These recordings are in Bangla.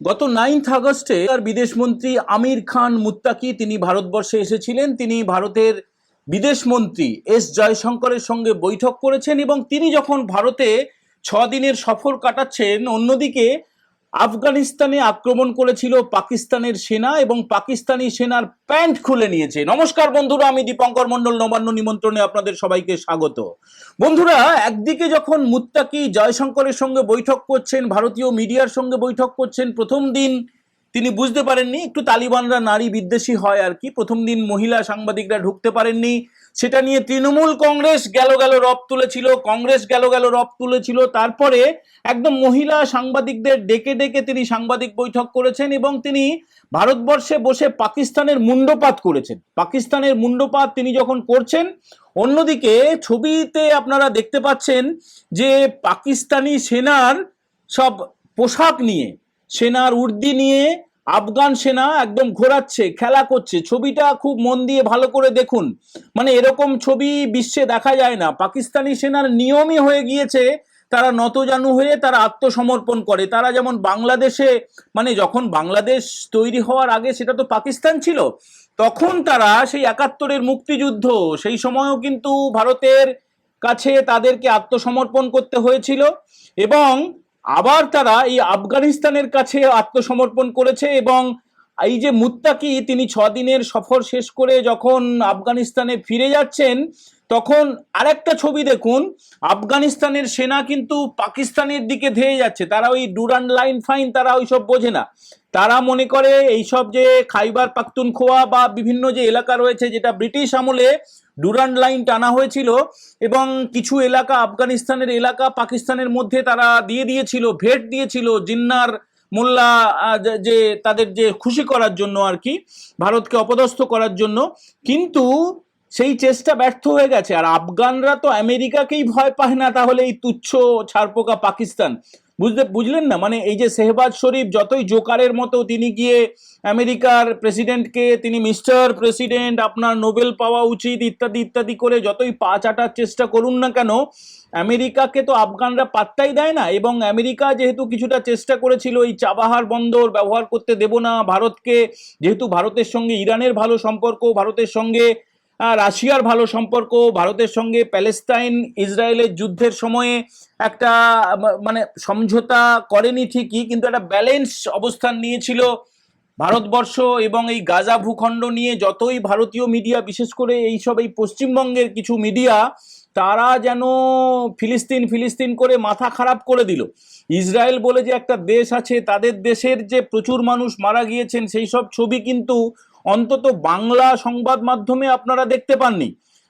গত নাইন্থ আগস্টে তার বিদেশমন্ত্রী আমির খান মুত্তাকি তিনি ভারতবর্ষে এসেছিলেন। তিনি ভারতের বিদেশমন্ত্রী এস জয়শঙ্করের সঙ্গে বৈঠক করেছেন এবং তিনি যখন ভারতে ছ দিনের সফর কাটাচ্ছেন, অন্যদিকে আফগানিস্তানে আক্রমণ করেছিল পাকিস্তানের সেনা এবং পাকিস্তানি সেনার প্যান্ট খুলে নিয়েছে। নমস্কার বন্ধুরা, আমি দীপঙ্কর মন্ডল নবান্ন নিমন্ত্রণে আপনাদের সবাইকে স্বাগত। বন্ধুরা, একদিকে যখন মুত্তাকি জয়শঙ্করের সঙ্গে বৈঠক করছেন, ভারতীয় মিডিয়ার সঙ্গে বৈঠক করছেন প্রথম দিন তিনি বুঝতে পারেননি, একটু তালিবানরা নারী বিদ্বেষী হয় আর কি। প্রথম দিন মহিলা সাংবাদিকরা ঢুকতে পারেননি। সেটা নিয়ে তৃণমূল কংগ্রেস গেল গেল রব তুলেছিল, কংগ্রেস গেল গেল রব তুলেছিল। তারপরে একদম মহিলা সাংবাদিকদের ডেকে ডেকে তিনি সাংবাদিক বৈঠক করেছেন এবং তিনি ভারতবর্ষে বসে পাকিস্তানের মুন্ডপাত করেছেন। পাকিস্তানের মুন্ডপাত তিনি যখন করছেন, অন্যদিকে ছবিতে আপনারা দেখতে পাচ্ছেন যে পাকিস্তানি সেনার সব পোশাক নিয়ে সেনার উর্দি নিয়ে আফগান সেনা একদম ঘোরাচ্ছে, খেলা করছে। ছবিটা খুব মন দিয়ে ভালো করে দেখুন। মানে এরকম ছবি বিশ্বে দেখা যায় না। পাকিস্তানি সেনার নিয়মই হয়ে গিয়েছে, তারা নতজানু হয়ে তারা আত্মসমর্পণ করে। তারা যেমন বাংলাদেশে মানে যখন বাংলাদেশ তৈরি হওয়ার আগে সেটা তো পাকিস্তান ছিল, তখন তারা সেই একাত্তরের মুক্তিযুদ্ধ, সেই সময়ও কিন্তু ভারতের কাছে তাদেরকে আত্মসমর্পণ করতে হয়েছিল এবং আবার তারা এই আফগানিস্তানের কাছে আত্মসমর্পণ করেছে এবং এই যে মুত্তাকি তিনি ছ দিনের সফর শেষ করে যখন আফগানিস্তানে ফিরে যাচ্ছেন, তখন আরেকটা ছবি দেখুন। আফগানিস্তানের সেনা কিন্তু পাকিস্তানের দিকে ধেয়ে যাচ্ছে। তারা ওই ডুরান লাইন ফাইন তারা ওইসব বোঝে না। তারা মনে করে এইসব যে খাইবার পাখতুনখোয়া বা বিভিন্ন যে এলাকা রয়েছে যেটা ব্রিটিশ আমলে ডুরান্ড লাইন টানা হয়েছিল এবং কিছু এলাকা, আফগানিস্তানের এলাকা, পাকিস্তানের মধ্যে তারা দিয়ে দিয়েছিল, ভেট দিয়েছিল জিন্নার মোল্লা যে- তাদের যে খুশি করার জন্য আর কি, ভারতকে অপদস্থ করার জন্য। কিন্তু সেই চেষ্টা ব্যর্থ হয়ে গেছে। আর আফগানরা তো আমেরিকাকেই ভয় পায় না, তাহলে এই তুচ্ছ ছারপোকা পাকিস্তান। বুঝতে, বুঝলেন না? মানে এই যে শেহবাজ শরীফ যতই জোকারের মতো তিনি গিয়ে আমেরিকার প্রেসিডেন্টকে, তিনি মিস্টার প্রেসিডেন্ট, আপনার নোবেল পাওয়া উচিত, ইত্যাদি ইত্যাদি করে যতই পা চাটার চেষ্টা করুন না কেন, আমেরিকাকে তো আফগানরা পাত্তাই দেয় না। এবং আমেরিকা যেহেতু কিছুটা চেষ্টা করেছিল এই চাবাহার বন্দর ব্যবহার করতে দেব না, ভারতকে, যেহেতু ভারতের সঙ্গে ইরানের ভালো সম্পর্ক, ভারতের সঙ্গে রাশিয়ার ভালো সম্পর্ক, ভারতের সঙ্গে প্যালেস্তাইন, ইসরায়েলের যুদ্ধের সময়ে একটা মানে সমঝোতা করেনি ঠিকই, কিন্তু একটা ব্যালেন্স অবস্থান নিয়েছিল ভারতবর্ষ এবং এই গাজা ভূখণ্ড নিয়ে। যতই ভারতীয় মিডিয়া বিশেষ করে এইসব এই পশ্চিমবঙ্গের কিছু মিডিয়া তারা যেন ফিলিস্তিন ফিলিস্তিন করে মাথা খারাপ করে দিল। ইসরায়েল বলে যে একটা দেশ আছে, তাদের দেশের যে প্রচুর মানুষ মারা গিয়েছেন, সেই সব ছবি কিন্তু অন্তত বাংলা সংবাদ মাধ্যমে আপনারা দেখতে পাননি।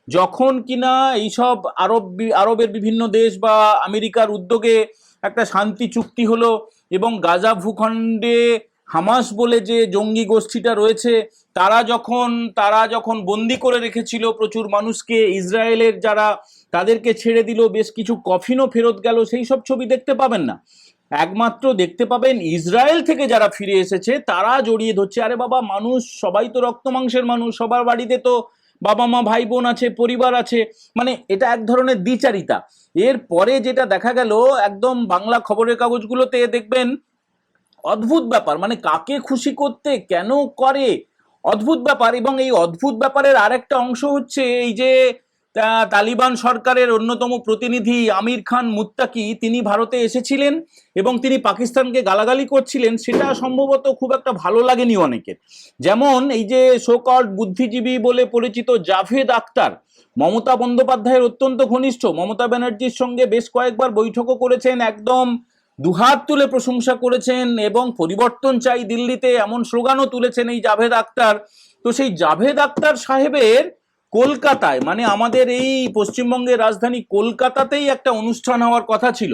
যখন কিনা এইসব আরব আরবের বিভিন্ন দেশ বা আমেরিকার উদ্যোগে একটা শান্তি চুক্তি হলো এবং গাজা ভূখণ্ডে হামাস বলে যে জঙ্গি গোষ্ঠীটা রয়েছে, তারা যখন তারা যখন বন্দি করে রেখেছিল প্রচুর মানুষকে, ইসরায়েলের যারা তাদেরকে ছেড়ে দিল, বেশ কিছু কফিনও ফেরত গেল, সেই সব ছবি দেখতে পাবেন না। একমাত্র দেখতে পাবেন ইসরায়েল থেকে যারা ফিরে এসেছে, তারা জড়িয়ে ধরছে। আরে বাবা, মানুষ, সবাই তো রক্ত মাংসের মানুষ, সবার বাড়িতে তো বাবা মা, ভাই বোন আছে, পরিবার আছে। মানে এটা এক ধরনের দ্বিচারিতা। এর পরে যেটা দেখা গেল, একদম বাংলা খবরের কাগজগুলোতে দেখবেন, অদ্ভুত ব্যাপার। মানে কাকে খুশি করতে, কেন করে? অদ্ভুত ব্যাপার। এবং এই অদ্ভুত ব্যাপারের আরেকটা অংশ হচ্ছে এই যে তালিবান সরকারের অন্যতম প্রতিনিধি আমির খান মুত্তাকি, তিনি ভারতে এসেছিলেন এবং তিনি পাকিস্তানকে গালাগালি করছিলেন, সেটা সম্ভবত খুব একটা ভালো লাগেনি অনেকের। যেমন এই যে শোকট বুদ্ধিজীবী বলে পরিচিত জাভেদ আক্তার মমতা বন্দ্যোপাধ্যায়ের অত্যন্ত ঘনিষ্ঠ, মমতা ব্যানার্জির সঙ্গে বেশ কয়েকবার বৈঠকও করেছেন, একদম দুহাত তুলে প্রশংসা করেছেন এবং পরিবর্তন চাই দিল্লিতে এমন স্লোগানও তুলেছেন এই জাভেদ আক্তার তো সেই জাভেদ আক্তার সাহেবের কলকাতায় মানে আমাদের এই পশ্চিমবঙ্গের রাজধানী কলকাতাতেই একটা অনুষ্ঠান হওয়ার কথা ছিল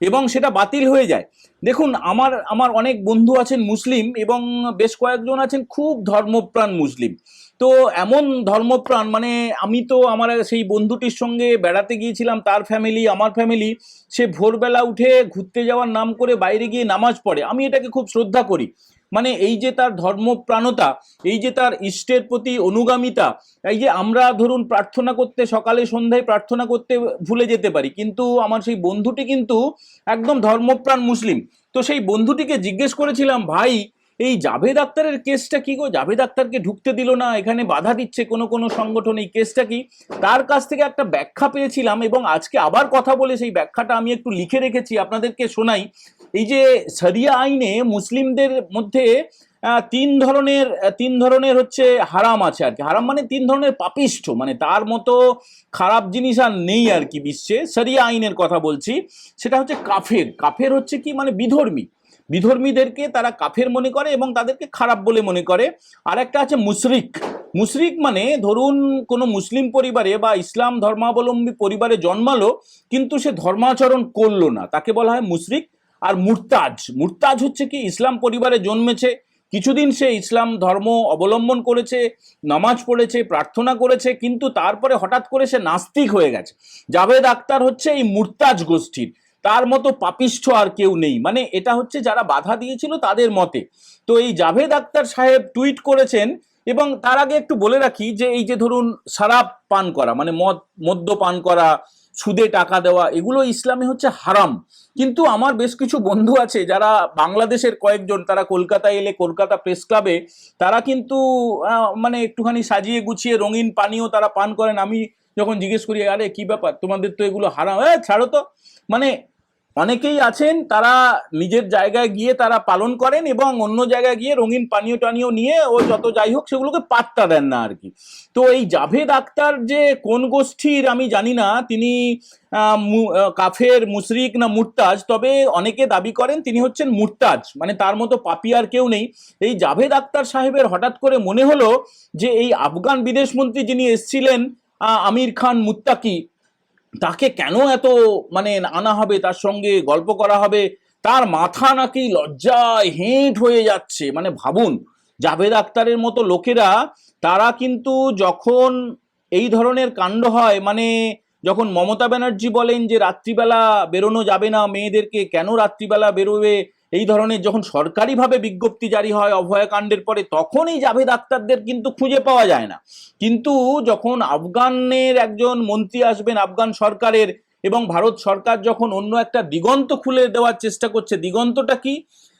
এবং সেটা বাতিল হয়ে যায়। দেখুন, আমার আমার অনেক বন্ধু আছেন মুসলিম এবং বেশ কয়েকজন আছেন খুব ধর্মপ্রাণ মুসলিম। তো এমন ধর্মপ্রাণ মানে আমি তো আমার সেই বন্ধুটির সঙ্গে বেড়াতে গিয়েছিলাম, তার ফ্যামিলি আমার ফ্যামিলি সে ভোরবেলা উঠে ঘুরতে যাওয়ার নাম করে বাইরে গিয়ে নামাজ পড়ে। আমি এটাকে খুব শ্রদ্ধা করি। মানে এই যে তার ধর্মপ্রাণতা, এই যে তার ইষ্টের প্রতি অনুগামিতা, এই যে আমরা ধরুন প্রার্থনা করতে, সকালে সন্ধ্যায় প্রার্থনা করতে ভুলে যেতে পারি, কিন্তু আমার সেই বন্ধুটি কিন্তু একদম ধর্মপ্রাণ মুসলিম। তো সেই বন্ধুটিকে জিজ্ঞেস করেছিলাম, ভাই, এই জাভেদ আক্তারের কেসটা কি গো? জাভেদ আক্তারকে ঢুকতে দিল না, এখানে বাধা দিচ্ছে, কোনো কোনো সংগঠন, এই কেসটা কি? তার কাছ থেকে একটা ব্যাখ্যা পেয়েছিলাম এবং আজকে আবার কথা বলে সেই ব্যাখ্যাটা আমি একটু লিখে রেখেছি, আপনাদেরকে শোনাই। এই যে শরিয়া আইনে মুসলিমদের মধ্যে তিন ধরনের তিন ধরনের হচ্ছে হারাম আছে আর কি। হারাম মানে তিন ধরনের পাপিষ্ঠ মানে তার মতো খারাপ জিনিস আর নেই আর কি বিশ্বে, শরিয়া আইনের কথা বলছি। সেটা হচ্ছে কাফের। কাফের হচ্ছে কি? মানে বিধর্মী। বিধর্মীদেরকে তারা কাফের মনে করে এবং তাদেরকে খারাপ বলে মনে করে। আর একটা আছে মুশরিক। মুশরিক মানে ধরুন কোনো মুসলিম পরিবারে বা ইসলাম ধর্মাবলম্বী পরিবারে জন্মালো, কিন্তু সে ধর্মাচরণ করল না। তাকে বলা হয় মুশরিক। আর মুরতাজ। মুরতাজ হচ্ছে কি, ইসলাম পরিবারে জন্মেছে, কিছুদিন সে ইসলাম ধর্ম অবলম্বন করেছে, নামাজ পড়েছে, প্রার্থনা করেছে, কিন্তু তারপরে হঠাৎ করে সে নাস্তিক হয়ে গেছে। জাভেদ আক্তার হচ্ছে এই মুরতাজ গোষ্ঠীর। তার মতো পাপিষ্ঠ আর কেউ নেই। মানে এটা হচ্ছে যারা বাধা দিয়েছিল তাদের মতে। তো এই জাভেদ আক্তার সাহেব টুইট করেছেন, এবং তার আগে একটু বলে রাখি যে এই যে ধরুন, সারাপ পান করা মানে মদ মদ্য পান করা সুদে টাকা দেওয়া, এগুলো ইসলামে হচ্ছে হারাম। কিন্তু আমার বেশ কিছু বন্ধু আছে যারা বাংলাদেশের কয়েকজন, তারা কলকাতায় এলে কলকাতা প্রেস ক্লাবে, তারা কিন্তু মানে একটুখানি সাজিয়ে গুছিয়ে রঙিন পানীয় তারা পান করেন। আমি যখন জিজ্ঞেস করি, আরে, কি ব্যাপার? তোমাদের তো এগুলো হারাম। হ্যাঁ ছাড়ো তো। মানে অনেকেই আছেন, তারা নিজের জায়গায় গিয়ে তারা পালন করেন এবং অন্য জায়গায় গিয়ে রঙিন পানীয় টানীয় নিয়ে ও যত যাই হোক সেগুলোকে পাত্তা দেন না আর কি। তো এই জাভেদ আক্তার যে কোন গোষ্ঠীর আমি জানি না, তিনি কাফের, মুশরিক না মুরতাজ, তবে অনেকে দাবি করেন তিনি হচ্ছেন মুরতাজ মানে তার মতো পাপি আর কেউ নেই। এই জাভেদ আক্তার সাহেবের হঠাৎ করে মনে হলো যে এই আফগান বিদেশমন্ত্রী যিনি এসছিলেন আমির খান মুত্তাকি তাকে কেন এত মানে আনা হবে? তার সঙ্গে গল্প করা হবে? তার মাথা নাকি লজ্জায় হেঁট হয়ে যাচ্ছে। মানে ভাবুন, জাভেদ আক্তারের মতো লোকেরা, তারা কিন্তু যখন এই ধরনের কাণ্ড হয় মানে যখন মমতা ব্যানার্জি বলেন যে, রাত্রিবেলা বেরোনো যাবে না, মেয়েদেরকে কেন রাত্রিবেলা বেরোবে? এই ধরনের যখন সরকারিভাবে বিজ্ঞপ্তি জারি হয় অভয়াকাণ্ডের পরে, তখনই জাভেদ আক্তারদের কিন্তু খুঁজে পাওয়া যায় না। কিন্তু যখন আফগানের একজন মন্ত্রী আসবেন, আফগান সরকারের, এবং ভারত সরকার যখন অন্য একটা দিগন্ত খুলে দেওয়ার চেষ্টা করছে, দিগন্তটা কি?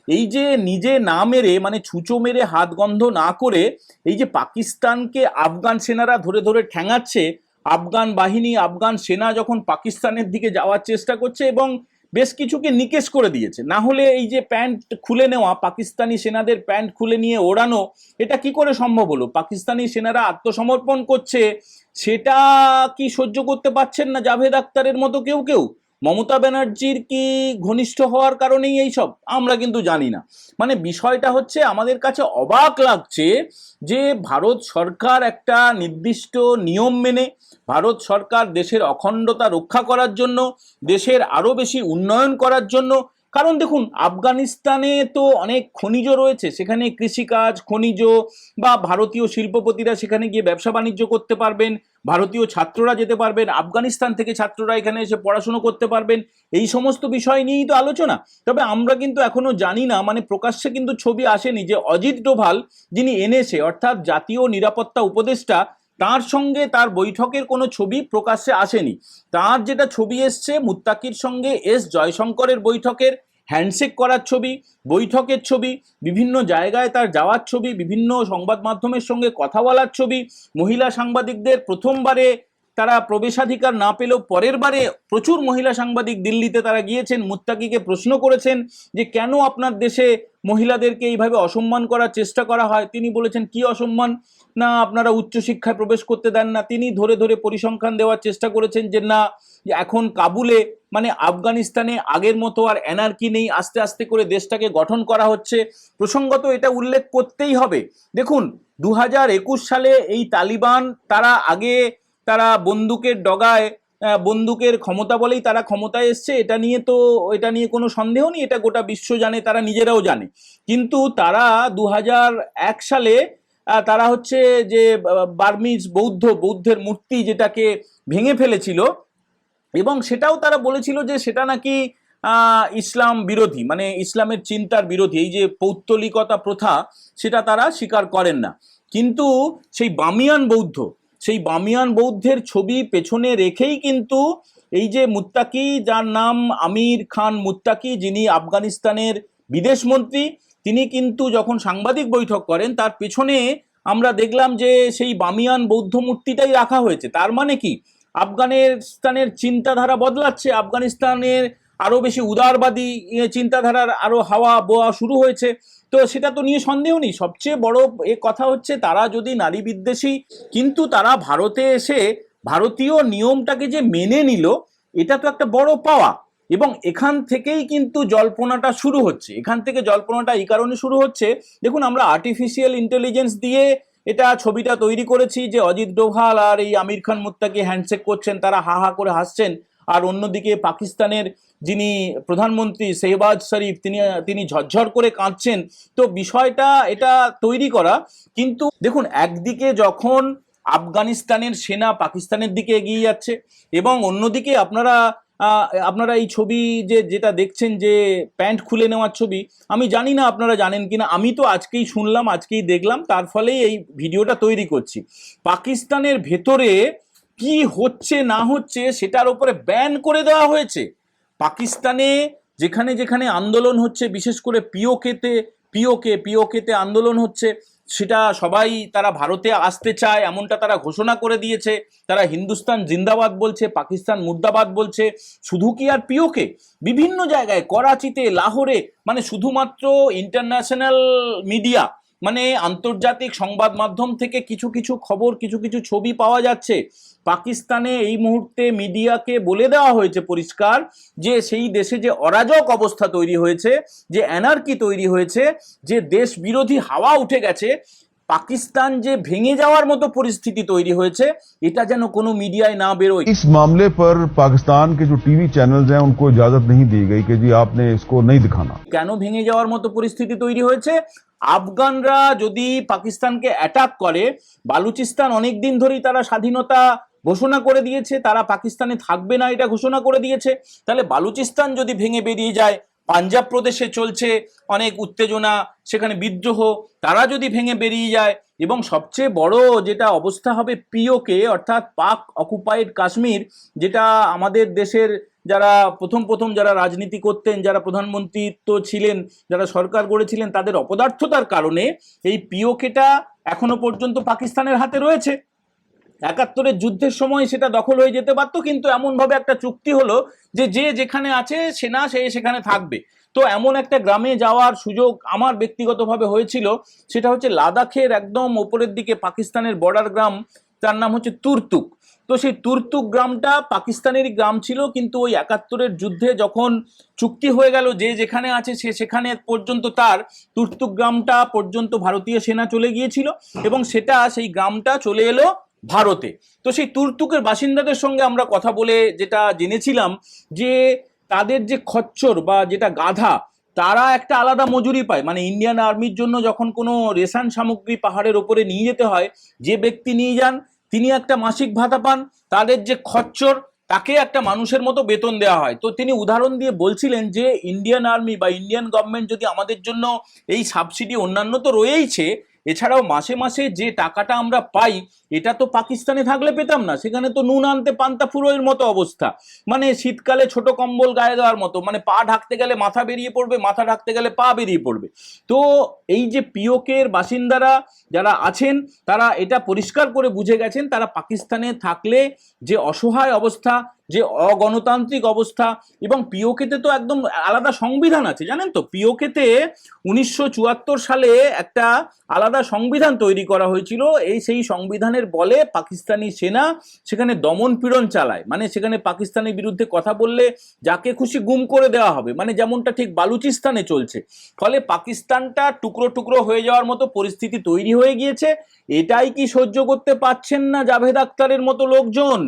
এই যে নিজে না মেরে মানে ছুঁচো মেরে হাত গন্ধ না করে, এই যে পাকিস্তানকে আফগান সেনারা ধরে ধরে ঠ্যাঙাচ্ছে, আফগান বাহিনী, আফগান সেনা যখন পাকিস্তানের দিকে যাওয়ার চেষ্টা করছে, এবং বেশ কিছুকে নিকেশ করে দিয়েছে। না হলে এই যে প্যান্ট খুলে নেওয়া, পাকিস্তানি সেনাদের প্যান্ট খুলে নিয়ে ওড়ানো, এটা কি করে সম্ভব হলো? পাকিস্তানি সেনারা আত্মসমর্পণ করছে, সেটা কি সহ্য করতে পারছেন না জাভেদ আক্তারের মতো কেউ কেউ? মমতা ব্যানার্জির কি ঘনিষ্ঠ হওয়ার কারণেই এইসব? আমরা কিন্তু জানি না। মানে বিষয়টা হচ্ছে, আমাদের কাছে অবাক লাগছে যে ভারত সরকার একটা নির্দিষ্ট নিয়ম মেনে ভারত সরকার দেশের অখণ্ডতা রক্ষা করার জন্য, দেশের আরও বেশি উন্নয়ন করার জন্য কারণ দেখুন, আফগানিস্তানে তো অনেক খনিজ রয়েছে, সেখানে কৃষিকাজ, খনিজ বা ভারতীয় শিল্পপতিরা সেখানে গিয়ে ব্যবসা বাণিজ্য করতে পারবেন, ভারতীয় ছাত্ররা যেতে পারবেন, আফগানিস্তান থেকে ছাত্ররা এখানে এসে পড়াশুনো করতে পারবেন, এই সমস্ত বিষয় নিয়েই তো আলোচনা। তবে আমরা কিন্তু এখনও জানি না মানে প্রকাশ্যে কিন্তু ছবি আসেনি যে অজিত ডোভাল যিনি এনেছে, অর্থাৎ জাতীয় নিরাপত্তা উপদেষ্টা তার সঙ্গে তার বৈঠকের কোনো ছবি প্রকাশ্যে আসেনি। তার যেটা ছবি এসছে, মুত্তাকির সঙ্গে এস জয়শঙ্করের বৈঠকের হ্যান্ডশেক করার ছবি, বৈঠকের ছবি, বিভিন্ন জায়গায় তার যাওয়ার ছবি, বিভিন্ন সংবাদ মাধ্যমের সঙ্গে কথা বলার ছবি, মহিলা সাংবাদিকদের প্রথমবারে তারা প্রবেশাধিকার না পেলেও পরের বারে প্রচুর মহিলা সাংবাদিক দিল্লিতে তারা গিয়েছেন, মুত্তাকিকে প্রশ্ন করেছেন যে কেন আপনার দেশে মহিলাদেরকে এইভাবে অসম্মান করার চেষ্টা করা হয়? তিনি বলেছেন, কি অসম্মান? না, আপনারা উচ্চশিক্ষায় প্রবেশ করতে দেন না। তিনি ধরে ধরে পরিসংখ্যান দেওয়ার চেষ্টা করেছেন যে, না, এখন কাবুলে মানে আফগানিস্তানে আগের মতো আর এনার্কি নেই। আস্তে আস্তে করে দেশটাকে গঠন করা হচ্ছে। প্রসঙ্গত এটা উল্লেখ করতেই হবে। দেখুন দু হাজার একুশ সালে এই তালিবান, তারা আগে তারা বন্দুকের ডগায় বন্দুকের ক্ষমতা বলেই তারা ক্ষমতায় এসছে, এটা নিয়ে তো, এটা নিয়ে কোনো সন্দেহ নেই, এটা গোটা বিশ্ব জানে, তারা নিজেরাও জানে। কিন্তু তারা দু সালে তারা হচ্ছে যে বার্মিজ বৌদ্ধ, বৌদ্ধের মূর্তি যেটাকে ভেঙে ফেলেছিল, এবং সেটাও তারা বলেছিল যে সেটা নাকি ইসলাম বিরোধী মানে ইসলামের চিন্তার বিরোধী, এই যে পৌত্তলিকতা প্রথা, সেটা তারা স্বীকার করেন না। কিন্তু সেই বামিয়ান বৌদ্ধ সেই বামিয়ান বৌদ্ধের ছবি পেছনে রেখেই কিন্তু এই যে মুত্তাকি, যার নাম আমির খান মুত্তাকি, যিনি আফগানিস্তানের বিদেশ মন্ত্রী, তিনি কিন্তু যখন সাংবাদিক বৈঠক করেন, তার পেছনে আমরা দেখলাম যে সেই বামিয়ান বৌদ্ধ মূর্তিটাই রাখা হয়েছে। তার মানে কি? আফগানিস্তানের চিন্তাধারা বদলাচ্ছে, আফগানিস্তানের আরও বেশি উদারবাদী চিন্তাধারার আরও হাওয়া বোয়া শুরু হয়েছে। তো সেটা তো নিয়ে সন্দেহ নেই। সবচেয়ে বড় এ কথা হচ্ছে, তারা যদি নারী বিদ্বেষী, কিন্তু তারা ভারতে এসে ভারতীয় নিয়মটাকে যে মেনে নিল, এটা তো একটা বড় পাওয়া। এবং এখান থেকেই কিন্তু জল্পনাটা শুরু হচ্ছে। এখান থেকে জল্পনাটা এই কারণে শুরু হচ্ছে, দেখুন আমরা আর্টিফিশিয়াল ইন্টেলিজেন্স দিয়ে এটা ছবিটা তৈরি করেছি যে অজিত ডোভাল আর এই আমির খান মুত্তাকি হ্যান্ডশেক করছেন, তারা হা হা করে হাসছেন। আর অন্যদিকে পাকিস্তানের যিনি প্রধানমন্ত্রী শেহবাজ শরীফ, তিনি তিনি ঝরঝর করে কাঁদছেন। তো বিষয়টা এটা তৈরি করা, কিন্তু দেখুন, একদিকে যখন আফগানিস্তানের সেনা পাকিস্তানের দিকে এগিয়ে যাচ্ছে এবং অন্যদিকে আপনারা আপনারা এই ছবি যে, যেটা দেখছেন যে, প্যান্ট খুলে নেওয়ার ছবি, আমি জানি না আপনারা জানেন কিনা, আমি তো আজকেই শুনলাম, আজকেই দেখলাম, তার ফলেই এই ভিডিওটা তৈরি করছি। পাকিস্তানের ভেতরে কি হচ্ছে, না হচ্ছে, সেটার উপরে ব্যান করে দেওয়া হয়েছে। পাকিস্তানে যেখানে যেখানে আন্দোলন হচ্ছে, বিশেষ করে পিওকেতে, পিওকে, পিওকেতে আন্দোলন হচ্ছে, সেটা সবাই তারা ভারতে আসতে চায়, এমনটা তারা ঘোষণা করে দিয়েছে। তারা হিন্দুস্তান জিন্দাবাদ বলছে, পাকিস্তান মুর্দাবাদ বলছে, শুধু কি আর পিওকে? বিভিন্ন জায়গায়, করাচিতে, লাহোরে মানে শুধুমাত্র ইন্টারন্যাশনাল মিডিয়া মানে আন্তর্জাতিক সংবাদ মাধ্যম থেকে কিছু কিছু খবর, কিছু কিছু ছবি পাওয়া যাচ্ছে। পাকিস্তানে এই মুহূর্তে মিডিয়াকে বলে দেওয়া হয়েছে পরিষ্কার যে সেই দেশে যে অরাজক অবস্থা তৈরি হয়েছে যে অ্যানার্কি তৈরি হয়েছে যে দেশ বিরোধী হাওয়া উঠে গেছে পাকিস্তান যে ভেঙে যাওয়ার মতো পরিস্থিতি তৈরি হয়েছে এটা যেন কোনো মিডিয়ায় না বেরোয় इस मामले पर पाकिस्तान के जो टीवी चैनल्स हैं उनको इजाजत नहीं दी गई कि जी आपने इसको नहीं दिखाना কেন ভেঙে যাওয়ার মতো পরিস্থিতি তৈরি হয়েছে আফগানরা যদি পাকিস্তানকে অ্যাটাক করে বালুচিস্তান অনেক দিন ধরেই তারা স্বাধীনতা ঘোষণা করে দিয়েছে, তারা পাকিস্তানে থাকবে না, এটা ঘোষণা করে দিয়েছে। তাহলে বালুচিস্তান যদি ভেঙে বেরিয়ে যায়, পাঞ্জাব প্রদেশে চলছে অনেক উত্তেজনা, সেখানে বিদ্রোহ, তারা যদি ভেঙে বেরিয়ে যায়, এবং সবচেয়ে বড় যেটা অবস্থা হবে পিওকে, অর্থাৎ পাক অকুপাইড কাশ্মীর, যেটা আমাদের দেশের যারা প্রথম প্রথম যারা রাজনীতি করতেন, যারা প্রধানমন্ত্রীত্ব ছিলেন, যারা সরকার গড়েছিলেন, তাদের অপদার্থতার কারণে এই পিওকেটা এখনও পর্যন্ত পাকিস্তানের হাতে রয়েছে। একাত্তরের যুদ্ধের সময় সেটা দখল হয়ে যেতে পারতো, কিন্তু এমনভাবে একটা চুক্তি হলো যে যে যেখানে আছে সেনা সে সেখানে থাকবে। তো এমন একটা গ্রামে যাওয়ার সুযোগ আমার ব্যক্তিগতভাবে হয়েছিল, সেটা হচ্ছে লাদাখের একদম ওপরের দিকে পাকিস্তানের বর্ডার গ্রাম, তার নাম হচ্ছে তুর্তুক। তো সেই তুর্তুক গ্রামটা পাকিস্তানেরই গ্রাম ছিল, কিন্তু ওই একাত্তরের যুদ্ধে যখন চুক্তি হয়ে গেল যে যেখানে আছে সে সেখানে পর্যন্ত তার, তুর্তুক গ্রামটা পর্যন্ত ভারতীয় সেনা চলে গিয়েছিল এবং সেটা সেই গ্রামটা চলে এলো ভারতে। তো সেই তুর্তুকের বাসিন্দাদের সঙ্গে আমরা কথা বলে যেটা জেনেছিলাম যে তাদের যে খচ্চর বা যেটা গাধা, তারা একটা আলাদা মজুরি পায়। মানে ইন্ডিয়ান আর্মির জন্য যখন কোনো রেশন সামগ্রী পাহাড়ের ওপরে নিয়ে যেতে হয়, যে ব্যক্তি নিয়ে যান, তিনি একটা মাসিক ভাতা পান, তাদের যে খচ্চর, তাকে একটা মানুষের মতো বেতন দেওয়া হয়। তো তিনি উদাহরণ দিয়ে বলছিলেন যে ইন্ডিয়ান আর্মি বা ইন্ডিয়ান গভর্নমেন্ট যদি আমাদের জন্য এই সাবসিডি অন্যান্য তো রয়েইছে এছাড়াও মাসে মাসে যে টাকাটা আমরা পাই, এটা তো পাকিস্তানে থাকলে পেতাম না। সেখানে তো নুন আনতে পান্তা ফুরোয়ের মতো অবস্থা। মানে শীতকালে ছোট কম্বল গায়ে দেওয়ার মতো। মানে পা ঢাকতে গেলে মাথা বেরিয়ে পড়বে, মাথা ঢাকতে গেলে পা বেরিয়ে পড়বে। তো এই যে পিওকের বাসিন্দারা যারা আছেন, তারা এটা পরিষ্কার করে বুঝে গেছেন, তারা পাকিস্তানে থাকলে যে অসহায় অবস্থা যে অগণতান্ত্রিক অবস্থা এবং পিওকেতে তো একদম আলাদা সংবিধান আছে, জানেন তো? পিওকেতে উনিশশো চুয়াত্তর সালে একটা আলাদা সংবিধান তৈরি করা হয়েছিল। এই সেই সংবিধানের বলে পাকিস্তানি সেনা সেখানে দমন পীড়ন চালায়। মানে সেখানে পাকিস্তানের বিরুদ্ধে কথা বললে যাকে খুশি গুম করে দেওয়া হবে। মানে যেমনটা ঠিক বালুচিস্তানে চলছে। ফলে পাকিস্তানটা টুকরো টুকরো হয়ে যাওয়ার মতো পরিস্থিতি তৈরি হয়ে গিয়েছে। এটাই কি সহ্য করতে পারছেন না জাভেদ আক্তারের মতো লোকজন?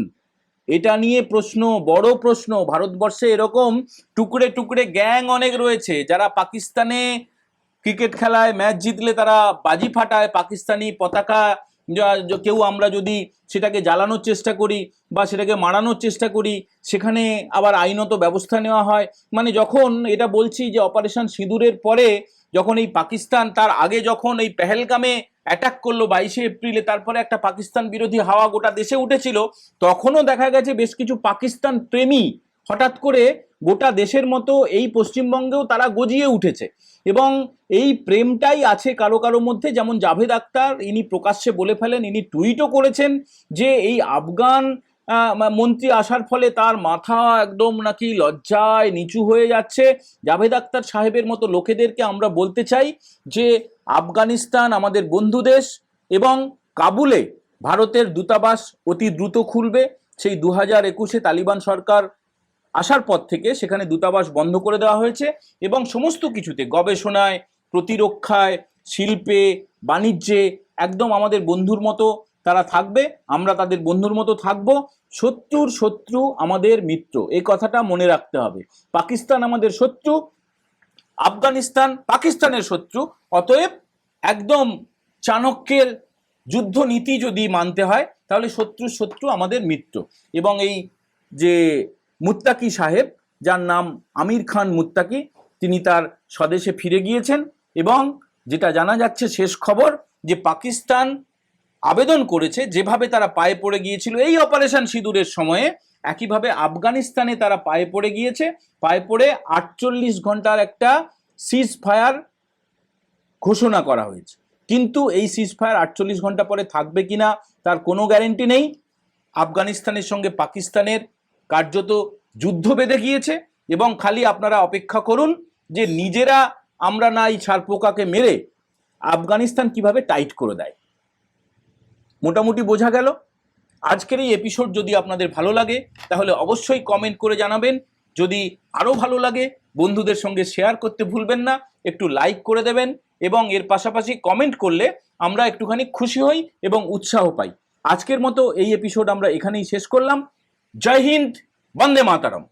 এটা নিয়ে প্রশ্ন, বড় প্রশ্ন, ভারতবর্ষে এরকম টুকরে টুকরে গ্যাং অনেক রয়েছে যারা পাকিস্তানে ক্রিকেট খেলায় ম্যাচ জিতলে তারা বাজি ফাটায়, পাকিস্তানি পতাকা কেউ আমরা যদি সেটাকে জ্বালানোর চেষ্টা করি বা সেটাকে মারানোর চেষ্টা করি, সেখানে আবার আইনত ব্যবস্থা নেওয়া হয়। মানে যখন এটা বলছি যে অপারেশন সিঁদুরের পরে, যখন এই পাকিস্তান তার আগে যখন এই পেহেলগামে অ্যাটাক করল বাইশে এপ্রিলে, তারপরে একটা পাকিস্তান বিরোধী হাওয়া গোটা দেশে উঠেছিল। তখনও দেখা গেছে বেশ কিছু পাকিস্তান প্রেমী হঠাৎ করে গোটা দেশের মতো এই পশ্চিমবঙ্গেও তারা গজিয়ে উঠেছে। এবং এই প্রেমটাই আছে কারও কারও মধ্যে। যেমন জাভেদ আক্তার ইনি প্রকাশ্যে বলে ফেলেন, ইনি টুইটও করেছেন যে এই আফগান মন্ত্রী আসার ফলে তার মাথা একদম নাকি লজ্জায় নিচু হয়ে যাচ্ছে। জাভেদ আক্তার সাহেবের মতো লোকেদেরকে আমরা বলতে চাই যে, আফগানিস্তান আমাদের বন্ধু দেশ এবং কাবুলে ভারতের দূতাবাস অতি দ্রুত খুলবে। সেই দু হাজার একুশে তালিবান সরকার আসার পর থেকে সেখানে দূতাবাস বন্ধ করে দেওয়া হয়েছে এবং সমস্ত কিছুতে গবেষণায়, প্রতিরক্ষায়, শিল্পে, বাণিজ্যে একদম আমাদের বন্ধুর মতো তারা থাকবে, আমরা তাদের বন্ধুর মতো থাকব। শত্রুর শত্রু আমাদের মিত্র এই কথাটা মনে রাখতে হবে। পাকিস্তান আমাদের শত্রু, আফগানিস্তান পাকিস্তানের শত্রু, অতএব একদম চাণক্যের যুদ্ধ নীতি যদি মানতে হয়, তাহলে শত্রু শত্রু আমাদের মিত্র। এবং এই যে মুত্তাকি সাহেব, যার নাম আমির খান মুত্তাকি, তিনি তার স্বদেশে ফিরে গিয়েছেন এবং যেটা জানা যাচ্ছে শেষ খবর যে পাকিস্তান আবেদন করেছে যেভাবে তারা পায়ে পড়ে গিয়েছিল। এই অপারেশন সিঁদুরের সময়ে একইভাবে আফগানিস্তানে তারা পায়ে পড়ে গিয়েছে। পায়ে পড়ে আটচল্লিশ ঘণ্টার একটা সিজ ফায়ার ঘোষণা করা হয়েছে। কিন্তু এই সিজ ফায়ার আটচল্লিশ ঘণ্টা পরে থাকবে কিনা তার কোনো গ্যারেন্টি নেই। আফগানিস্তানের সঙ্গে পাকিস্তানের কার্যত যুদ্ধ বেঁধে গিয়েছে এবং খালি আপনারা অপেক্ষা করুন যে নিজেরা আমরা না এই ছারপোকাকে মেরে আফগানিস্তান কীভাবে টাইট করে দেয়। মোটামুটি বোঝা গেল। আজকের এই এপিসোড যদি আপনাদের ভালো লাগে, তাহলে অবশ্যই কমেন্ট করে জানাবেন। যদি আরও ভালো লাগে, বন্ধুদের সঙ্গে শেয়ার করতে ভুলবেন না, একটু লাইক করে দেবেন এবং এর পাশাপাশি কমেন্ট করলে আমরা একটুখানি খুশি হই এবং উৎসাহ পাই। আজকের মতো এই এপিসোড আমরা এখানেই শেষ করলাম। জয় হিন্দ, বন্দে মাতারম।